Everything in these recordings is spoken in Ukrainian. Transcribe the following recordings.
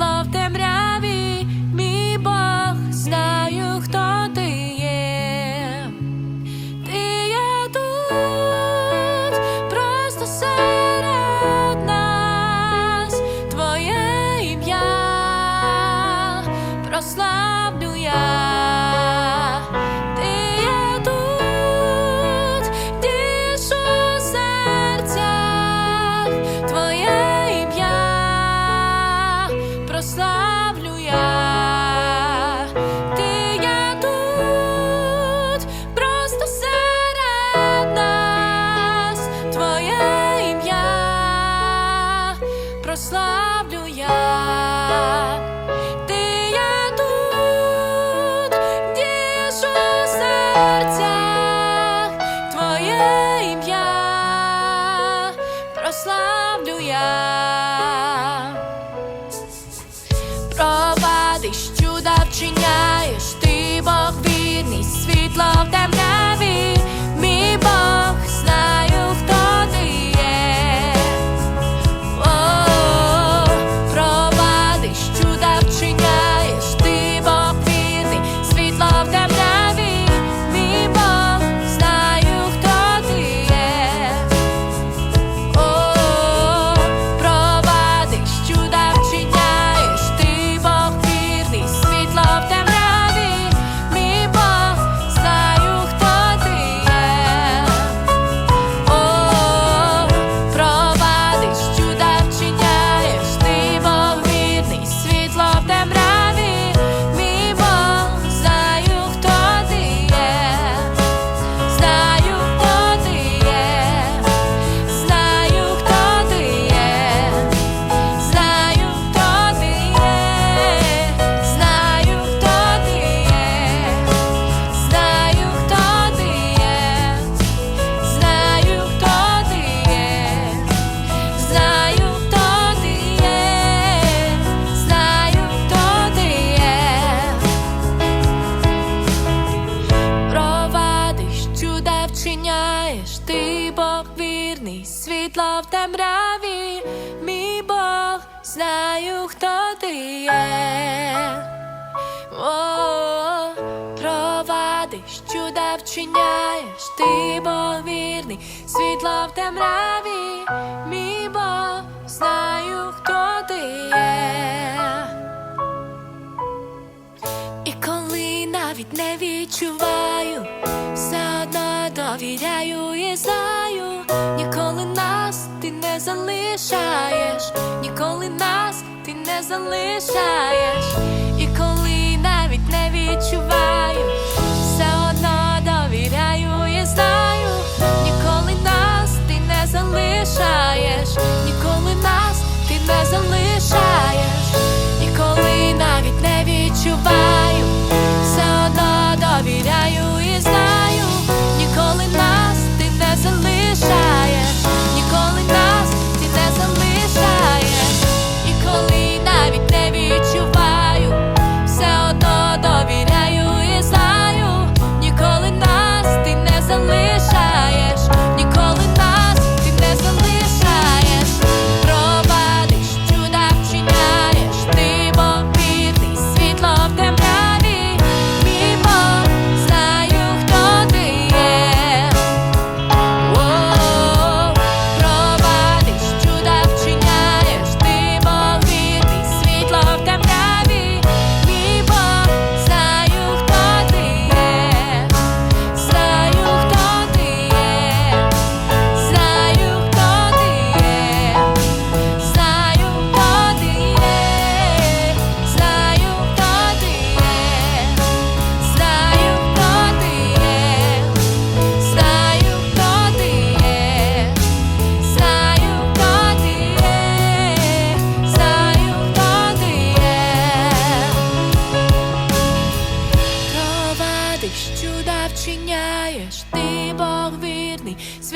love Провадиш чуда вчиняй. вірний, світла в темряві, мій Бог, знаю, хто ти є, провадиш, чуда вчиняєш, ти Бог вірний, світла в темряві, мій Бог, знаю, хто ти є. І коли навіть не відчуваю. Довіряю і знаю, залишаєш, ніколи нас ти не залишаєш.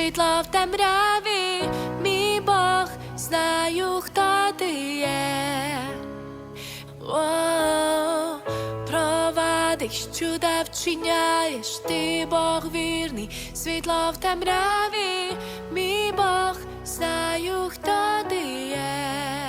Світла в темряві, мій Бог, знаю, хто ти є, О, провадиш, чуда вчиняєш, ти Бог вірний, світло в темряві, мій Бог, знаю, хто ти є.